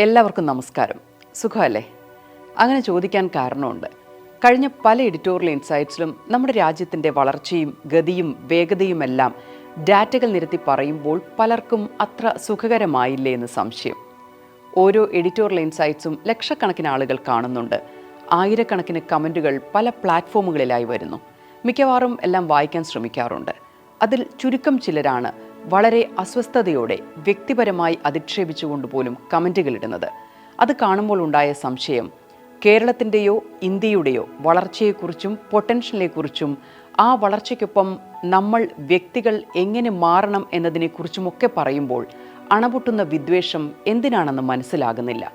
എല്ലാവർക്കും നമസ്കാരം. സുഖമല്ലേ? അങ്ങനെ ചോദിക്കാൻ കാരണമുണ്ട്. കഴിഞ്ഞ പല എഡിറ്റോറിയൽ ഇൻസൈറ്റ്സിലും നമ്മുടെ രാജ്യത്തിന്റെ വളർച്ചയും ഗതിയും വേഗതയുമെല്ലാം ഡാറ്റകൾ നിരത്തി പറയുമ്പോൾ പലർക്കും അത്ര സുഖകരമായില്ലേ എന്ന് സംശയം. ഓരോ എഡിറ്റോറിയൽ ഇൻസൈറ്റ്സും ലക്ഷക്കണക്കിന് ആളുകൾ കാണുന്നുണ്ട്. ആയിരക്കണക്കിന് കമന്റുകൾ പല പ്ലാറ്റ്ഫോമുകളിലായി വരുന്നു. മിക്കവാറും എല്ലാം വായിക്കാൻ ശ്രമിക്കാറുണ്ട്. അതിൽ ചുരുക്കം ചിലരാണ് വളരെ അസ്വസ്ഥതയോടെ വ്യക്തിപരമായി അധിക്ഷേപിച്ചുകൊണ്ട് പോലും കമന്റുകൾ ഇടുന്നത് അത് കാണുമ്പോൾ ഉണ്ടായ സംശയം കേരളത്തിന്റെയോ ഇന്ത്യയുടെയോ വളർച്ചയെക്കുറിച്ചും പൊട്ടൻഷ്യലിനെക്കുറിച്ചും ആ വളർച്ചയ്ക്കൊപ്പം നമ്മൾ വ്യക്തികൾ എങ്ങനെ മാറണം എന്നതിനെക്കുറിച്ചുമൊക്കെ പറയുമ്പോൾ അണപൊട്ടുന്ന വിദ്വേഷം എന്തിനാണെന്ന് മനസ്സിലാകുന്നില്ല.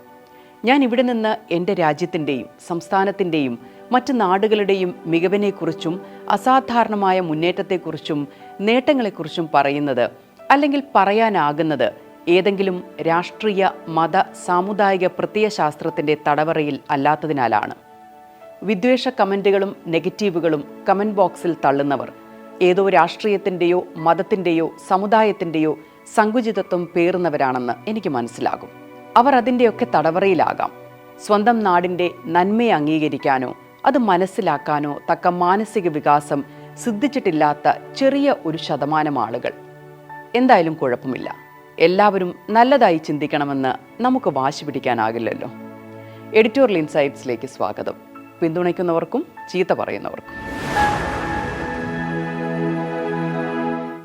ഞാൻ ഇവിടെ നിന്ന് എന്റെ രാജ്യത്തിന്റെയും സംസ്ഥാനത്തിന്റെയും മറ്റ് നാടുകളുടെയും മികവിനെക്കുറിച്ചും അസാധാരണമായ മുന്നേറ്റത്തെക്കുറിച്ചും നേട്ടങ്ങളെക്കുറിച്ചും പറയുന്നത് അല്ലെങ്കിൽ പറയാനാകുന്നത് ഏതെങ്കിലും രാഷ്ട്രീയ മത സാമുദായിക പ്രത്യയശാസ്ത്രത്തിന്റെ തടവറയിൽ അല്ലാത്തതിനാലാണ്. വിദ്വേഷ കമന്റുകളും നെഗറ്റീവുകളും കമന്റ് ബോക്സിൽ തള്ളുന്നവർ ഏതോ രാഷ്ട്രീയത്തിന്റെയോ മതത്തിന്റെയോ സമുദായത്തിന്റെയോ സങ്കുചിതത്വം പേറുന്നവരാണെന്ന് എനിക്ക് മനസ്സിലാകും. അവർ അതിന്റെയൊക്കെ തടവറയിലാകാം. സ്വന്തം നാടിന്റെ നന്മയെ അംഗീകരിക്കാനോ അത് മനസ്സിലാക്കാനോ തക്ക മാനസിക വികാസം സിദ്ധിച്ചിട്ടില്ലാത്ത ചെറിയ ഒരു ശതമാനം ആളുകൾ. എന്തായാലും കുഴപ്പമില്ല. എല്ലാവരും നല്ലതായി ചിന്തിക്കണമെന്ന് നമുക്ക് വാശി പിടിക്കാനാകില്ലല്ലോ. എഡിറ്റോറിയൽ ഇൻസൈറ്റ്സിലേക്ക് സ്വാഗതം. പിന്തുണയ്ക്കുന്നവർക്കും ചീത്ത പറയുന്നവർക്കും.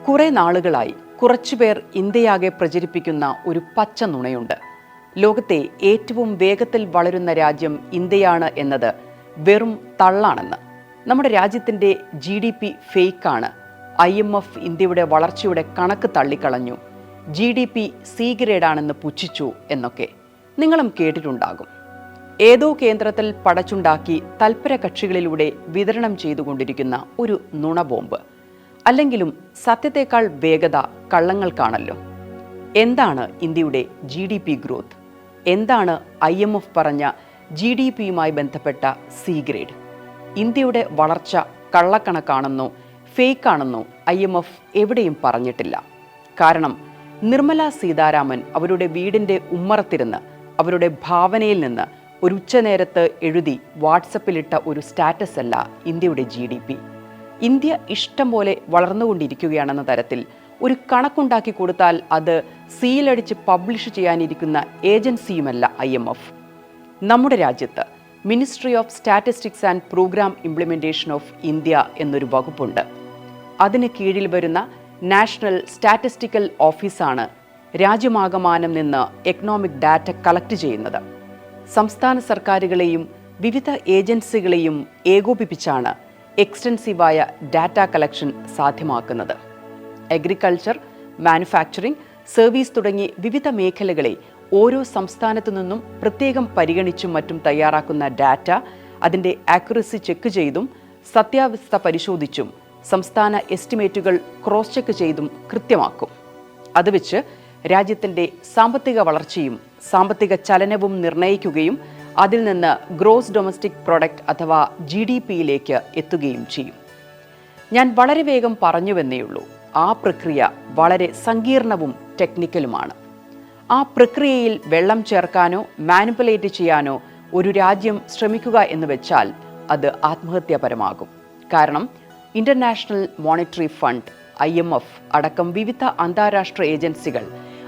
കുറെ നാളുകളായി കുറച്ചുപേർ ഇന്ത്യയാകെ പ്രചരിപ്പിക്കുന്ന ഒരു പച്ച നുണയുണ്ട്. ലോകത്തെ ഏറ്റവും വേഗത്തിൽ വളരുന്ന രാജ്യം ഇന്ത്യയാണ് എന്നത് വെറും തള്ളാണെന്ന്. നമ്മുടെ രാജ്യത്തിന്റെ ജി ഡി പി ഫേക്കാണ് ഐ എം എഫ് ഇന്ത്യയുടെ വളർച്ചയുടെ കണക്ക് തള്ളിക്കളഞ്ഞു. ജി ഡി പി സി ഗ്രേഡാണെന്ന് പുച്ഛിച്ചു എന്നൊക്കെ നിങ്ങളും കേട്ടിട്ടുണ്ടാകും. ഏതോ കേന്ദ്രത്തിൽ പടച്ചുണ്ടാക്കി തൽപര കക്ഷികളിലൂടെ വിതരണം ചെയ്തുകൊണ്ടിരിക്കുന്ന ഒരു നുണബോംബ്. അല്ലെങ്കിലും സത്യത്തേക്കാൾ വേഗത കള്ളങ്ങൾക്കാണല്ലോ. എന്താണ് ഇന്ത്യയുടെ ജി ഡി പി ഗ്രോത്ത്? എന്താണ് ഐ എം എഫ് പറഞ്ഞ ജി ഡി പിയുമായി ബന്ധപ്പെട്ട സി ഗ്രേഡ് ഇന്ത്യയുടെ വളർച്ച കള്ളക്കണക്കാണെന്നോ ഫേക്കാണെന്നോ ഐ എം എഫ് എവിടെയും പറഞ്ഞിട്ടില്ല. കാരണം നിർമ്മല സീതാരാമൻ അവരുടെ വീടിന്റെ ഉമ്മറത്തിരുന്ന് അവരുടെ ഭാവനയിൽ നിന്ന് ഒരു ഉച്ചനേരത്ത് എഴുതി വാട്സപ്പിലിട്ട ഒരു സ്റ്റാറ്റസ് അല്ല ഇന്ത്യയുടെ ജി ഡി പി. ഇന്ത്യ ഇഷ്ടം പോലെ വളർന്നുകൊണ്ടിരിക്കുകയാണെന്ന തരത്തിൽ ഒരു കണക്കുണ്ടാക്കി കൊടുത്താൽ അത് സീലടിച്ച് പബ്ലിഷ് ചെയ്യാനിരിക്കുന്ന ഏജൻസിയുമല്ല ഐ എം എഫ്. നമ്മുടെ രാജ്യത്ത് ministry of statistics and programme implementation of India എന്നൊരു വകുപ്പുണ്ട്. അതിന് കീഴിൽ വരുന്ന നാഷണൽ സ്റ്റാറ്റിസ്റ്റിക്കൽ ഓഫീസാണ് രാജ്യമാകമാനം നിന്ന് എക്കണോമിക് ഡാറ്റ കളക്ട് ചെയ്യുന്നത്. സംസ്ഥാന സർക്കാരുകളെയും വിവിധ ഏജൻസികളെയും ഏകോപിപ്പിച്ചാണ് എക്സ്റ്റൻസീവായ ഡാറ്റ കളക്ഷൻ സാധ്യമാക്കുന്നത്. അഗ്രികൾച്ചർ മാനുഫാക്ചറിംഗ് സർവീസ് തുടങ്ങി വിവിധ മേഖലകളെ ഓരോ സംസ്ഥാനത്തു നിന്നും പ്രത്യേകം പരിഗണിച്ചും മറ്റും തയ്യാറാക്കുന്ന ഡാറ്റ അതിന്റെ ആക്യുറസി ചെക്ക് ചെയ്തും സത്യാവസ്ഥ പരിശോധിച്ചും സംസ്ഥാന എസ്റ്റിമേറ്റുകൾ ക്രോസ് ചെക്ക് ചെയ്തും കൃത്യമാക്കും. അത് വെച്ച് രാജ്യത്തിന്റെ സാമ്പത്തിക വളർച്ചയും സാമ്പത്തിക ചലനവും നിർണയിക്കുകയും അതിൽ നിന്ന് ഗ്രോസ് ഡൊമസ്റ്റിക് പ്രൊഡക്റ്റ് അഥവാ ജി ഡി പിയിലേക്ക് എത്തുകയും ചെയ്യും. ഞാൻ വളരെ വേഗം പറഞ്ഞുവെന്നേയുള്ളൂ ആ പ്രക്രിയ വളരെ സങ്കീർണവും ടെക്നിക്കലുമാണ്. ആ പ്രക്രിയയിൽ വെള്ളം ചേർക്കാനോ മാനിപ്പുലേറ്റ് ചെയ്യാനോ ഒരു രാജ്യം ശ്രമിക്കുക എന്ന് വെച്ചാൽ അത് ആത്മഹത്യാപരമാകും. കാരണം international monetary fund I M F അടക്കം വിവിധ അന്താരാഷ്ട്ര ഏജൻസികൾ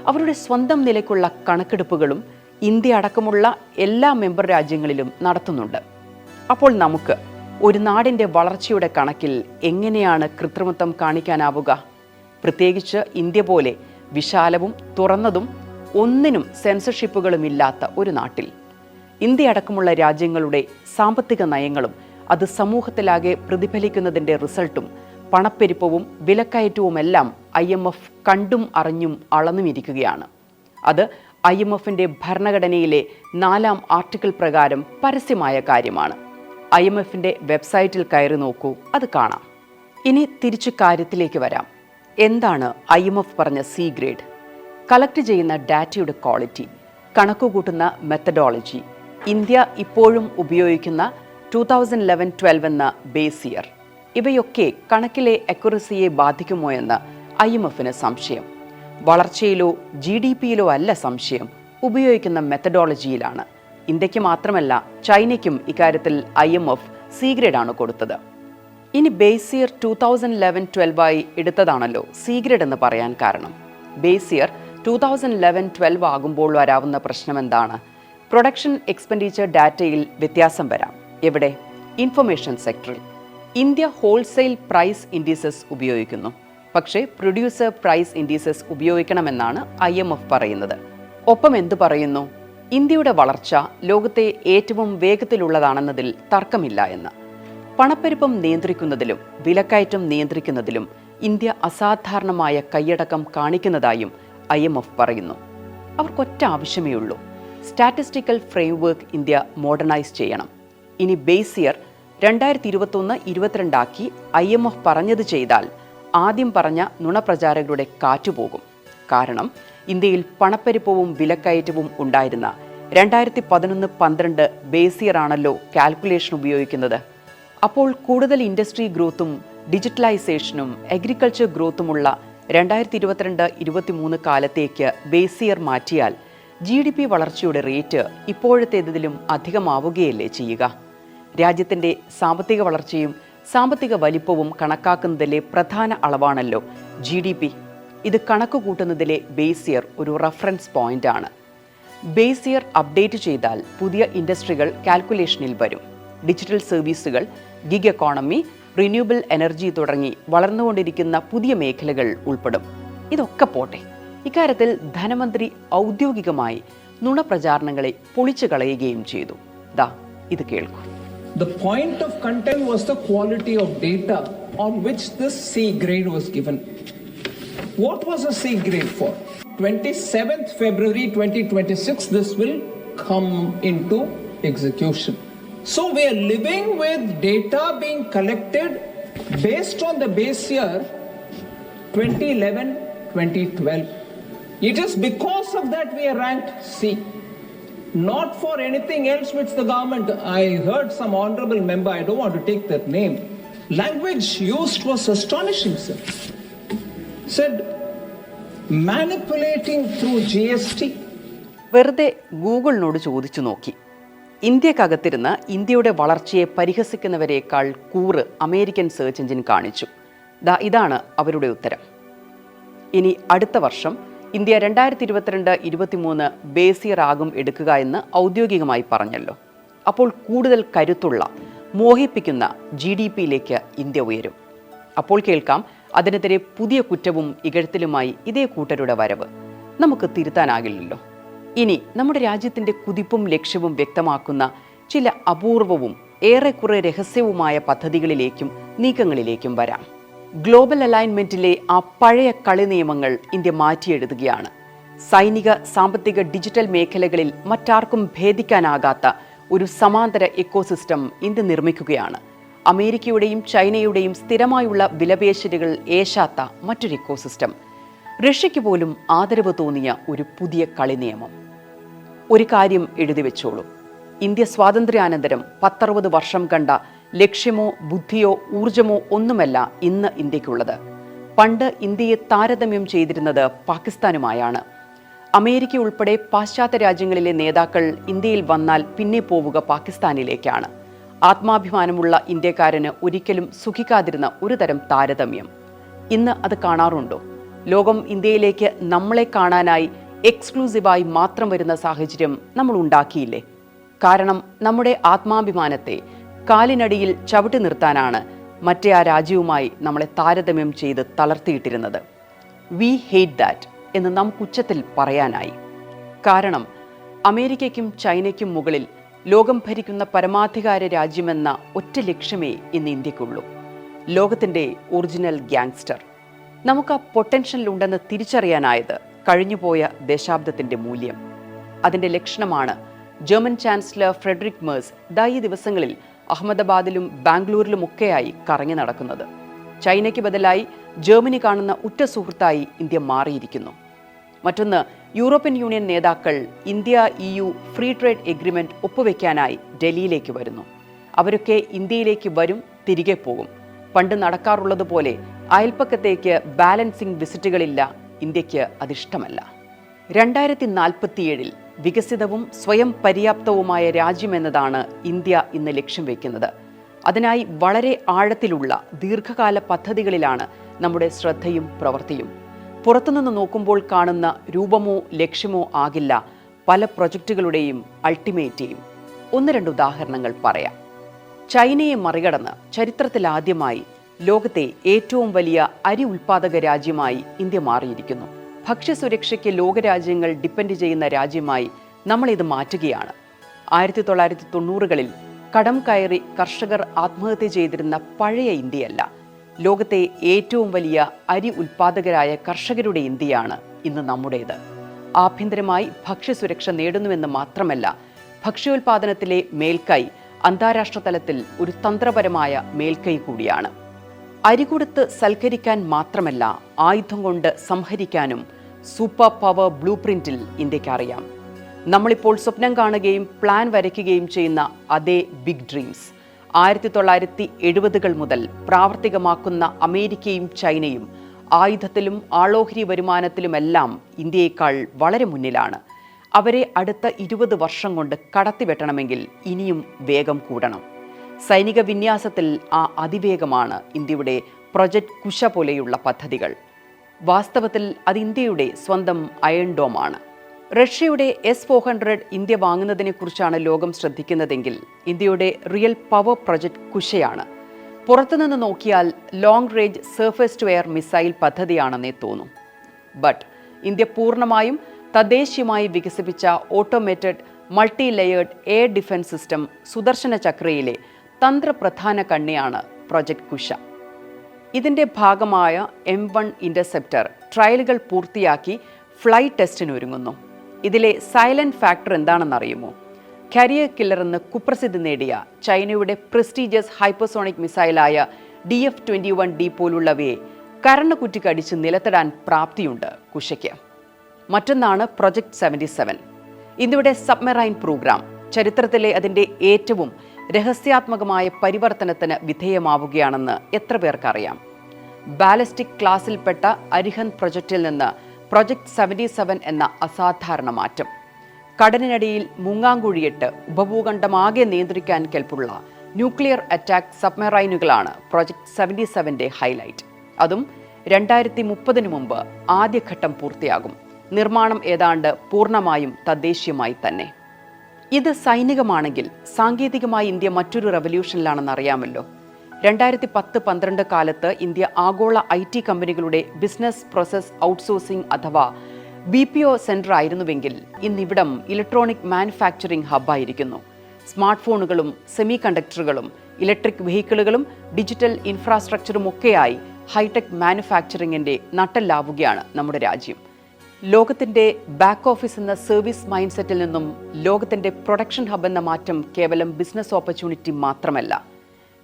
അവരുടെ സ്വന്തം നിലയ്ക്കുള്ള കണക്കെടുപ്പുകളും ഇന്ത്യ അടക്കമുള്ള എല്ലാ മെമ്പർ രാജ്യങ്ങളിലും നടത്തുന്നുണ്ട്. അപ്പോൾ നമുക്ക് ഒരു നാടിന്റെ വളർച്ചയുടെ കണക്കിൽ എങ്ങനെയാണ് കൃത്രിമത്വം കാണിക്കാനാവുക? പ്രത്യേകിച്ച് ഇന്ത്യ പോലെ വിശാലവും തുറന്നതും ഒന്നിനും സെൻസർഷിപ്പുകളും ഇല്ലാത്ത ഒരു നാട്ടിൽ. ഇന്ത്യ അടക്കമുള്ള രാജ്യങ്ങളുടെ സാമ്പത്തിക നയങ്ങളും അത് സമൂഹത്തിലാകെ പ്രതിഫലിക്കുന്നതിന്റെ റിസൾട്ടും പണപ്പെരുപ്പവും വിലക്കയറ്റവുമെല്ലാം ഐ എം എഫ് കണ്ടും അറിഞ്ഞും അളന്നുമിരിക്കുകയാണ്. അത് ഐ എം എഫിന്റെ ഭരണഘടനയിലെ നാലാം ആർട്ടിക്കിൾ പ്രകാരം പരസ്യമായ കാര്യമാണ്. ഐ എം എഫിന്റെ വെബ്സൈറ്റിൽ കയറി നോക്കൂ അത് കാണാം. ഇനി തിരിച്ചു കാര്യത്തിലേക്ക് വരാം. എന്താണ് ഐ എം എഫ് പറഞ്ഞ സി ഗ്രേഡ്? കളക്ട് ചെയ്യുന്ന ഡാറ്റയുടെ ക്വാളിറ്റി കണക്കുകൂട്ടുന്ന മെത്തഡോളജി ഇന്ത്യ ഇപ്പോഴും ഉപയോഗിക്കുന്ന ടു തൗസൻഡ് ലെവൻ ട്വൽവ് എന്ന ബേസ് ഇയർ ഇവയൊക്കെ കണക്കിലെ അക്യുറസിയെ ബാധിക്കുമോ എന്ന് ഐ എം എഫിന് സംശയം. വളർച്ചയിലോ ജി ഡി പിയിലോ അല്ല സംശയം. ഉപയോഗിക്കുന്ന മെത്തഡോളജിയിലാണ് ഇന്ത്യയ്ക്ക് മാത്രമല്ല ചൈനയ്ക്കും ഇക്കാര്യത്തിൽ ഐ എം എഫ് സി ഗ്രേഡാണ് കൊടുത്തത്. ഇനി base year two thousand eleven ട്വൽവായി എടുത്തതാണല്ലോ സി ഗ്രേഡ് എന്ന് പറയാൻ കാരണം. Base year two thousand eleven twelve ആകുമ്പോൾ വരാവുന്ന പ്രശ്നം എന്താണ് പ്രൊഡക്ഷൻ എക്സ്പെൻഡിച്ചർ ഡാറ്റയിൽ വ്യത്യാസം വരാം. എവിടെ? ഇൻഫർമേഷൻ സെക്ടറിൽ ഇന്ത്യ ഹോൾസെയിൽ പ്രൈസ് ഇൻഡീസസ് ഉപയോഗിക്കുന്നു. പക്ഷേ പ്രൊഡ്യൂസർ പ്രൈസ് ഇൻഡീസസ് ഉപയോഗിക്കണമെന്നാണ് ഐ എം എഫ് പറയുന്നത്. ഒപ്പം എന്തു പറയുന്നു? ഇന്ത്യയുടെ വളർച്ച ലോകത്തെ ഏറ്റവും വേഗത്തിലുള്ളതാണെന്നതിൽ തർക്കമില്ല എന്ന്. പണപ്പെരുപ്പം നിയന്ത്രിക്കുന്നതിലും വിലക്കയറ്റം നിയന്ത്രിക്കുന്നതിലും ഇന്ത്യ അസാധാരണമായ കൈയടക്കം കാണിക്കുന്നതായും ഐ എം എഫ് പറയുന്നു. അവർക്കൊറ്റ ആവശ്യമേ ഉള്ളൂ. സ്റ്റാറ്റിസ്റ്റിക്കൽ ഫ്രെയിംവർക്ക് ഇന്ത്യ മോഡേണൈസ് ചെയ്യണം. ഇനി ബേസ് ഇയർ രണ്ടായിരത്തി ഇരുപത്തൊന്ന് ഇരുപത്തിരണ്ടാക്കി ഐ എം എഫ് പറഞ്ഞത് ചെയ്താൽ ആദ്യം പറഞ്ഞ നുണപ്രചാരകരുടെ കാറ്റുപോകും കാരണം ഇന്ത്യയിൽ പണപ്പെരുപ്പവും വിലക്കയറ്റവും ഉണ്ടായിരുന്ന രണ്ടായിരത്തി പതിനൊന്ന് പന്ത്രണ്ട് ബേസ് ഇയർ ആണല്ലോ കാൽക്കുലേഷൻ ഉപയോഗിക്കുന്നത്. അപ്പോൾ കൂടുതൽ ഇൻഡസ്ട്രി ഗ്രോത്തും ഡിജിറ്റലൈസേഷനും അഗ്രികൾച്ചർ ഗ്രോത്തുമുള്ള രണ്ടായിരത്തി ഇരുപത്തിരണ്ട് ഇരുപത്തിമൂന്ന് കാലത്തേക്ക് ബേസിയർ മാറ്റിയാൽ ജി ഡി പി വളർച്ചയുടെ റേറ്റ് ഇപ്പോഴത്തേതിലും അധികമാവുകയല്ലേ ചെയ്യുക? രാജ്യത്തിന്റെ സാമ്പത്തിക വളർച്ചയും സാമ്പത്തിക വലിപ്പവും കണക്കാക്കുന്നതിലെ പ്രധാന അളവാണല്ലോ. ജി ഡി പി ഇത് കണക്ക് കൂട്ടുന്നതിലെ ബേസ് ഇയർ ഒരു റഫറൻസ് പോയിന്റ് ആണ്. ബേസ് ഇയർ അപ്ഡേറ്റ് ചെയ്താൽ പുതിയ ഇൻഡസ്ട്രികൾ കാൽക്കുലേഷനിൽ വരും. ഡിജിറ്റൽ സർവീസുകൾ ഗിഗ് എക്കോണമി റിന്യൂവബിൾ എനർജി തുടങ്ങി വളർന്നുകൊണ്ടിരിക്കുന്ന പുതിയ മേഖലകൾ ഉൾപ്പെടും. ഇതൊക്കെ പോട്ടെ. ഇക്കാര്യത്തിൽ ധനമന്ത്രി ഔദ്യോഗികമായി നുണപ്രചാരണങ്ങളെ പൊളിച്ചു കളയുകയും ചെയ്തു. ദാ ഇത് കേൾക്കൂ. The point of content was the quality of data on which this C grade was given. What was a C grade for? 27th February 2026, this will come into execution. So we are living with data being collected based on the base year 2011 2012. It is because of that we are ranked C not for anything else which the government i heard some honorable member i don't want to take that name language used was astonishing sir said manipulating through gst വെറുതെ ഗൂഗിളിനോട് ചോദിച്ചു നോക്കി ഇന്ത്യക്കകത്തിരുന്ന് ഇന്ത്യയുടെ വളർച്ചയെ പരിഹസിക്കുന്നവരേക്കാൾ കൂറ് American search engine കാണിച്ചു ദാ ഇതാണ് അവരുടെ ഉത്തരം ഇനി അടുത്ത വർഷം ഇന്ത്യ രണ്ടായിരത്തി ഇരുപത്തിരണ്ട് ഇരുപത്തിമൂന്ന് ബേസിയർ ആകും എടുക്കുക എന്ന് ഔദ്യോഗികമായി പറഞ്ഞല്ലോ. അപ്പോൾ കൂടുതൽ കരുത്തുള്ള മോഹിപ്പിക്കുന്ന ജി ഡി പിയിലേക്ക് ഇന്ത്യ ഉയരും. അപ്പോൾ കേൾക്കാം അതിനെതിരെ പുതിയ കുറ്റവും ഇകഴ്ത്തലുമായി ഇതേ കൂട്ടരുടെ വരവ്. നമുക്ക് തിരുത്താനാകില്ലല്ലോ. ഇനി നമ്മുടെ രാജ്യത്തിന്റെ കുതിപ്പും ലക്ഷ്യവും വ്യക്തമാക്കുന്ന ചില അപൂർവവും ഏറെക്കുറെ രഹസ്യവുമായ പദ്ധതികളിലേക്കും നീക്കങ്ങളിലേക്കും വരാം. ഗ്ലോബൽ അലൈൻമെന്റിലെ ആ പഴയ കളി നിയമങ്ങൾ ഇന്ത്യ മാറ്റിയെഴുതുകയാണ്. സൈനിക സാമ്പത്തിക ഡിജിറ്റൽ മേഖലകളിൽ മറ്റാർക്കും ഭേദിക്കാനാകാത്ത ഒരു സമാന്തര എക്കോസിസ്റ്റം ഇന്ത്യ നിർമ്മിക്കുകയാണ്. അമേരിക്കയുടെയും ചൈനയുടെയും സ്ഥിരമായുള്ള വിലപേശലുകൾ ഏശാത്ത മറ്റൊരു എക്കോസിസ്റ്റം. റഷ്യയ്ക്ക് പോലും ആദരവ് തോന്നിയ ഒരു പുതിയ കളി നിയമം. ഒരു കാര്യം എഴുതി വെച്ചോളൂ. ഇന്ത്യ സ്വാതന്ത്ര്യാനന്തരം പത്തറുപത് വർഷം കണ്ട ലക്ഷ്യമോ ബുദ്ധിയോ ഊർജമോ ഒന്നുമല്ല ഇന്ന് ഇന്ത്യക്കുള്ളത് പണ്ട് ഇന്ത്യയെ താരതമ്യം ചെയ്തിരുന്നത് പാകിസ്ഥാനുമായാണ്. അമേരിക്ക ഉൾപ്പെടെ പാശ്ചാത്യ രാജ്യങ്ങളിലെ നേതാക്കൾ ഇന്ത്യയിൽ വന്നാൽ പിന്നെ പോവുക പാകിസ്ഥാനിലേക്കാണ്. ആത്മാഭിമാനമുള്ള ഇന്ത്യക്കാരന് ഒരിക്കലും സുഖിക്കാതിരുന്ന ഒരു തരം താരതമ്യം. ഇന്ന് അത് കാണാറുണ്ടോ? ലോകം ഇന്ത്യയിലേക്ക് നമ്മളെ കാണാനായി എക്സ്ക്ലൂസീവായി മാത്രം വരുന്ന സാഹചര്യം നമ്മൾ ഉണ്ടാക്കിയില്ലേ? കാരണം നമ്മുടെ ആത്മാഭിമാനത്തെ കാലിനടിയിൽ ചവിട്ടി നിർത്താനാണ് മറ്റേ ആ രാജ്യവുമായി നമ്മളെ താരതമ്യം ചെയ്ത് തളർത്തിയിട്ടിരുന്നത്. വി ഹേറ്റ് ദാറ്റ് എന്ന് നമുക്ക് ഉച്ചത്തിൽ പറയാനായി. കാരണം അമേരിക്കയ്ക്കും ചൈനയ്ക്കും മുകളിൽ ലോകം ഭരിക്കുന്ന പരമാധികാര രാജ്യമെന്ന ഒറ്റ ലക്ഷ്യമേ ഇന്ന് ഇന്ത്യക്കുള്ളൂ. ലോകത്തിന്റെ ഒറിജിനൽ ഗ്യാങ്സ്റ്റർ. നമുക്ക് ആ പൊട്ടൻഷ്യൽ ഉണ്ടെന്ന് തിരിച്ചറിയാനായത് കഴിഞ്ഞുപോയ ദശാബ്ദത്തിന്റെ മൂല്യം. അതിന്റെ ലക്ഷണമാണ് ജർമ്മൻ ചാൻസലർ ഫ്രെഡറിക് മേഴ്സ് ദൈ ദിവസങ്ങളിൽ അഹമ്മദാബാദിലും ബാംഗ്ലൂരിലുമൊക്കെയായി കറങ്ങി നടക്കുന്നത്. ചൈനയ്ക്ക് ബദലായി ജർമ്മനി കാണുന്ന ഉറ്റ സുഹൃത്തായി ഇന്ത്യ മാറിയിരിക്കുന്നു. മറ്റൊന്ന് യൂറോപ്യൻ യൂണിയൻ നേതാക്കൾ India E U free trade agreement ഒപ്പുവെക്കാനായി ഡൽഹിയിലേക്ക് വരുന്നു. അവരൊക്കെ ഇന്ത്യയിലേക്ക് വരും തിരികെ പോകും. പണ്ട് നടക്കാറുള്ളതുപോലെ അയൽപ്പക്കത്തേക്ക് ബാലൻസിംഗ് വിസിറ്റുകളില്ല ഇന്ത്യയ്ക്ക് അതിഷ്ടമല്ല. രണ്ടായിരത്തി നാൽപ്പത്തിയേഴിൽ വികസിതവും സ്വയം പര്യാപ്തവുമായ രാജ്യമെന്നതാണ് ഇന്ത്യ ഇന്ന് ലക്ഷ്യം വയ്ക്കുന്നത് അതിനായി വളരെ ആഴത്തിലുള്ള ദീർഘകാല പദ്ധതികളിലാണ് നമ്മുടെ ശ്രദ്ധയും പ്രവൃത്തിയും. പുറത്തുനിന്ന് നോക്കുമ്പോൾ കാണുന്ന രൂപമോ ലക്ഷ്യമോ ആകില്ല പല പ്രൊജക്റ്റുകളുടെയും അൾട്ടിമേറ്റേയും. ഒന്ന് രണ്ട് ഉദാഹരണങ്ങൾ പറയാം. ചൈനയെ മറികടന്ന് ചരിത്രത്തിലാദ്യമായി ലോകത്തെ ഏറ്റവും വലിയ അരി ഉൽപാദക രാജ്യമായി ഇന്ത്യ മാറിയിരിക്കുന്നു. ഭക്ഷ്യസുരക്ഷയ്ക്ക് ലോകരാജ്യങ്ങൾ ഡിപ്പെൻഡ് ചെയ്യുന്ന രാജ്യമായി നമ്മളിത് മാറ്റുകയാണ്. ആയിരത്തി തൊള്ളായിരത്തി തൊണ്ണൂറുകളിൽ കടം കയറി കർഷകർ ആത്മഹത്യ ചെയ്തിരുന്ന പഴയ ഇന്ത്യയല്ല. ലോകത്തെ ഏറ്റവും വലിയ അരി ഉൽപാദകരായ കർഷകരുടെ ഇന്ത്യയാണ് ഇന്ന് നമ്മുടേത്. ആഭ്യന്തരമായി ഭക്ഷ്യസുരക്ഷ നേടുന്നുവെന്ന് മാത്രമല്ല ഭക്ഷ്യോൽപാദനത്തിലെ മേൽക്കൈ അന്താരാഷ്ട്ര തലത്തിൽ ഒരു തന്ത്രപരമായ മേൽക്കൈ കൂടിയാണ്. അരി കൊടുത്ത് സൽക്കരിക്കാൻ മാത്രമല്ല ആയുധം കൊണ്ട് സംഹരിക്കാനും സൂപ്പർ പവർ ബ്ലൂ പ്രിന്റിൽ ഇന്ത്യയ്ക്ക് അറിയാം. നമ്മളിപ്പോൾ സ്വപ്നം കാണുകയും പ്ലാൻ വരയ്ക്കുകയും ചെയ്യുന്ന അതേ ബിഗ് ഡ്രീംസ്. ആയിരത്തി തൊള്ളായിരത്തി എഴുപതുകൾ മുതൽ പ്രാവർത്തികമാക്കുന്ന അമേരിക്കയും ചൈനയും ആയുധത്തിലും ആളോഹരി വരുമാനത്തിലുമെല്ലാം ഇന്ത്യയേക്കാൾ വളരെ മുന്നിലാണ്. അവരെ അടുത്ത ഇരുപത് വർഷം കൊണ്ട് കടത്തിവെട്ടണമെങ്കിൽ ഇനിയും വേഗം കൂടണം. സൈനിക വിന്യാസത്തിൽ ആ അതിവേഗമാണ് ഇന്ത്യയുടെ പ്രൊജക്ട് കുശ പോലെയുള്ള പദ്ധതികൾ. വാസ്തവത്തിൽ അത് ഇന്ത്യയുടെ സ്വന്തം അയൺ ഡോമാണ് റഷ്യയുടെ എസ് ഫോർ ഹൺഡ്രഡ് ഇന്ത്യ വാങ്ങുന്നതിനെക്കുറിച്ചാണ് ലോകം ശ്രദ്ധിക്കുന്നതെങ്കിൽ ഇന്ത്യയുടെ റിയൽ പവർ പ്രൊജക്ട് കുശയാണ്. പുറത്തുനിന്ന് നോക്കിയാൽ long range surface to air missile പദ്ധതിയാണെന്നേ തോന്നും. ബട്ട് ഇന്ത്യ പൂർണമായും തദ്ദേശീയമായി വികസിപ്പിച്ച automated multi layered air defence system Sudarshana ചക്രയിലെ തന്ത്രപ്രധാന കണ്ണിയാണ് പ്രൊജക്ട് കുഷ ഇതിന്റെ ഭാഗമായ എം വൺ ഇന്റർസെപ്റ്റർ ട്രയലുകൾ പൂർത്തിയാക്കി ഫ്ലൈ ടെസ്റ്റിന് ഒരുങ്ങുന്നു. ഇതിലെ സൈലന്റ് ഫാക്ടർ എന്താണെന്നറിയുമോ? കരിയർ കില്ലർ എന്ന് കുപ്രസിദ്ധി നേടിയ ചൈനയുടെ prestigious hypersonic മിസൈലായ D F twenty one D പോലുള്ളവയെ കരണക്കുറ്റിക്കടിച്ച് നിലത്തിടാൻ പ്രാപ്തിയുണ്ട് കുഷയ്ക്ക് മറ്റൊന്നാണ് പ്രൊജക്ട് സെവന്റി സെവൻ ഇന്ത്യയുടെ സബ്മെറൈൻ പ്രോഗ്രാം ചരിത്രത്തിലെ അതിന്റെ ഏറ്റവും രഹസ്യാത്മകമായ പരിവർത്തനത്തിന് വിധേയമാവുകയാണെന്ന് എത്ര പേർക്കറിയാം? ബാലിസ്റ്റിക് ക്ലാസിൽപ്പെട്ട അരിഹന്ത് പ്രൊജക്റ്റിൽ നിന്ന് പ്രൊജക്ട് സെവന്റി സെവൻ എന്ന അസാധാരണ മാറ്റം. കടലിനടിയിൽ മുങ്ങാങ്കുഴിയിട്ട് ഉപഭൂഖണ്ഡമാകെ നിയന്ത്രിക്കാൻ കെൽപ്പുള്ള ന്യൂക്ലിയർ അറ്റാക്ക് സബ്മെറൈനുകളാണ് പ്രൊജക്ട് സെവന്റി സെവന്റെ ഹൈലൈറ്റ്. അതും രണ്ടായിരത്തി മുപ്പതിനു മുമ്പ് ആദ്യഘട്ടം പൂർത്തിയാകും. നിർമ്മാണം ഏതാണ്ട് പൂർണമായും തദ്ദേശീയമായി തന്നെ. ഇത് സൈനികമാണെങ്കിൽ സാങ്കേതികമായി ഇന്ത്യ മറ്റൊരു റവല്യൂഷനിലാണെന്ന് അറിയാമല്ലോ. രണ്ടായിരത്തി പത്ത് പന്ത്രണ്ട് കാലത്ത് ഇന്ത്യ ആഗോള ഐ ടി കമ്പനികളുടെ ബിസിനസ് പ്രോസസ് ഔട്ട്സോഴ്സിംഗ് അഥവാ ബി പി ഒ സെന്റർ ആയിരുന്നുവെങ്കിൽ ഇന്നിവിടം ഇലക്ട്രോണിക് മാനുഫാക്ചറിംഗ് ഹബ്ബായിരിക്കുന്നു സ്മാർട്ട് ഫോണുകളും സെമി കണ്ടക്ടറുകളും ഇലക്ട്രിക് വെഹിക്കിളുകളും ഡിജിറ്റൽ ഇൻഫ്രാസ്ട്രക്ചറും ഒക്കെയായി ഹൈടെക് മാനുഫാക്ചറിംഗിന്റെ നട്ടല്ലാവുകയാണ് നമ്മുടെ രാജ്യം. ലോകത്തിന്റെ ബാക്ക് ഓഫീസ് എന്ന സർവീസ് മൈൻഡ് സെറ്റിൽ നിന്നും ലോകത്തിന്റെ പ്രൊഡക്ഷൻ ഹബ് എന്ന മാറ്റം കേവലം ബിസിനസ് ഓപ്പർച്യൂണിറ്റി മാത്രമല്ല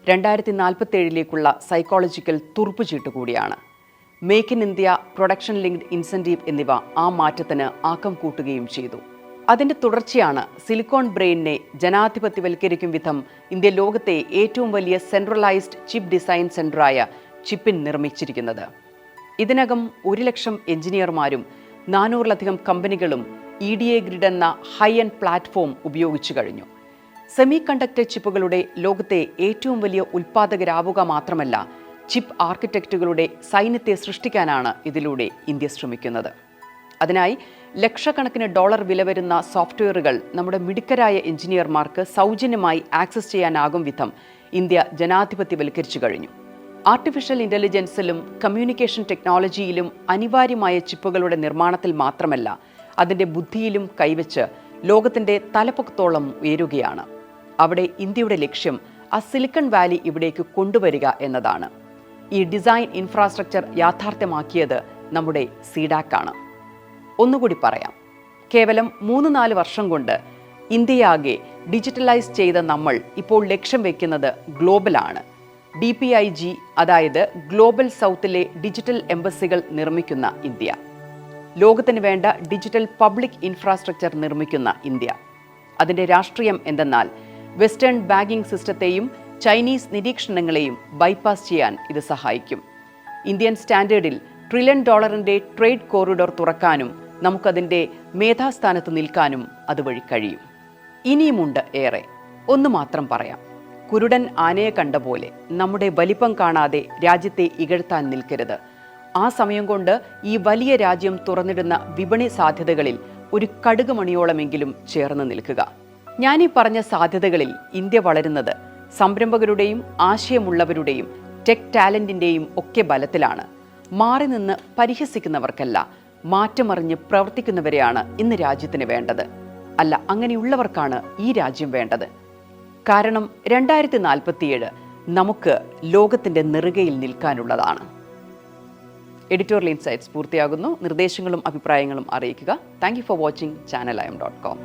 രണ്ടായിരത്തി നാൽപ്പത്തി ഏഴിലേക്കുള്ള സൈക്കോളജിക്കൽ തുറുപ്പുചീട്ട് കൂടിയാണ് make in India production linked incentive എന്നിവ ആ മാറ്റത്തിന് ആക്കം കൂട്ടുകയും ചെയ്തു. അതിന്റെ തുടർച്ചയാണ് സിലിക്കോൺ ബ്രെയിനിനെ ജനാധിപത്യവൽക്കരിക്കും വിധം ഇന്ത്യ ലോകത്തെ ഏറ്റവും വലിയ സെൻട്രലൈസ്ഡ് ചിപ്പ് ഡിസൈൻ സെന്ററായ ചിപ്പിൻ നിർമ്മിച്ചിരിക്കുന്നത്. ഇതിനകം ഒരു ലക്ഷം എഞ്ചിനീയർമാരും നാനൂറിലധികം കമ്പനികളും ഇ ഡി എ ഗ്രിഡ് എന്ന ഹൈ എൻഡ് പ്ലാറ്റ്ഫോം ഉപയോഗിച്ചു കഴിഞ്ഞു. സെമി കണ്ടക്ടർ ചിപ്പുകളുടെ ലോകത്തെ ഏറ്റവും വലിയ ഉൽപ്പാദകരാവുക മാത്രമല്ല ചിപ്പ് ആർക്കിടെക്റ്റുകളുടെ സൈന്യത്തെ സൃഷ്ടിക്കാനാണ് ഇതിലൂടെ ഇന്ത്യ ശ്രമിക്കുന്നത്. അതിനായി ലക്ഷക്കണക്കിന് ഡോളർ വില വരുന്ന സോഫ്റ്റ്വെയറുകൾ നമ്മുടെ മിടുക്കരായ എഞ്ചിനീയർമാർക്ക് സൗജന്യമായി ആക്സസ് ചെയ്യാനാകും വിധം ഇന്ത്യ ജനാധിപത്യവൽക്കരിച്ചു കഴിഞ്ഞു. ആർട്ടിഫിഷ്യൽ ഇന്റലിജൻസിലും കമ്മ്യൂണിക്കേഷൻ ടെക്നോളജിയിലും അനിവാര്യമായ ചിപ്പുകളുടെ നിർമ്മാണത്തിൽ മാത്രമല്ല അതിന്റെ ബുദ്ധിയിലും കൈവച്ച് ലോകത്തിന്റെ തലപ്പൊക്കത്തോളം ഉയരുകയാണ്. അവിടെ ഇന്ത്യയുടെ ലക്ഷ്യം ആ സിലിക്കൺ വാലി ഇവിടേക്ക് കൊണ്ടുവരിക എന്നതാണ്. ഈ ഡിസൈൻ ഇൻഫ്രാസ്ട്രക്ചർ യാഥാർത്ഥ്യമാക്കിയത് നമ്മുടെ സീഡാക്കാണ് ഒന്നുകൂടി പറയാം. കേവലം മൂന്ന് നാല് വർഷം കൊണ്ട് ഇന്ത്യയാകെ ഡിജിറ്റലൈസ് ചെയ്ത നമ്മൾ ഇപ്പോൾ ലക്ഷ്യം വെക്കുന്നത് ഗ്ലോബലാണ് ഡി പി ഐ ജി അതായത് ഗ്ലോബൽ സൗത്തിലെ ഡിജിറ്റൽ എംബസികൾ നിർമ്മിക്കുന്ന ഇന്ത്യ. ലോകത്തിന് വേണ്ട ഡിജിറ്റൽ പബ്ലിക് ഇൻഫ്രാസ്ട്രക്ചർ നിർമ്മിക്കുന്ന ഇന്ത്യ. അതിന്റെ രാഷ്ട്രീയം എന്തെന്നാൽ വെസ്റ്റേൺ ബാങ്കിംഗ് സിസ്റ്റത്തെയും ചൈനീസ് നിരീക്ഷണങ്ങളെയും ബൈപ്പാസ് ചെയ്യാൻ ഇത് സഹായിക്കും. ഇന്ത്യൻ സ്റ്റാൻഡേർഡിൽ ട്രില്യൺ ഡോളറിന്റെ ട്രേഡ് കോറിഡോർ തുറക്കാനും നമുക്കതിന്റെ മേധാസ്ഥാനത്ത് നിൽക്കാനും അതുവഴി കഴിയും. ഇനിയുമുണ്ട് ഏറെ. ഒന്ന് മാത്രം പറയാം. കുരുടൻ ആനയെ കണ്ട പോലെ നമ്മുടെ വലിപ്പം കാണാതെ രാജ്യത്തെ ഇകഴ്ത്താൻ നിൽക്കരുത്. ആ സമയം കൊണ്ട് ഈ വലിയ രാജ്യം തുറന്നിടുന്ന വിപണി സാധ്യതകളിൽ ഒരു കടുക് മണിയോളമെങ്കിലും ചേർന്ന് നിൽക്കുക. ഞാനീ പറഞ്ഞ സാധ്യതകളിൽ ഇന്ത്യ വളരുന്നത് സംരംഭകരുടെയും ആശയമുള്ളവരുടെയും ടെക് ടാലന്റിന്റെയും ഒക്കെ ബലത്തിലാണ്. മാറി നിന്ന് പരിഹസിക്കുന്നവർക്കല്ല മാറ്റമറിഞ്ഞ് പ്രവർത്തിക്കുന്നവരെയാണ് ഇന്ന് രാജ്യത്തിന് വേണ്ടത്. അല്ല അങ്ങനെയുള്ളവർക്കാണ് ഈ രാജ്യം വേണ്ടത്. കാരണം രണ്ടായിരത്തി നാൽപ്പത്തിയേഴ് നമുക്ക് ലോകത്തിന്റെ നെറുകയിൽ നിൽക്കാനുള്ളതാണ്. എഡിറ്റോറിയൽ ഇൻസൈറ്റ്സ് പൂർത്തിയാകുന്നു. നിർദ്ദേശങ്ങളും അഭിപ്രായങ്ങളും അറിയിക്കുക. Thank for watching. Channel I M dot com.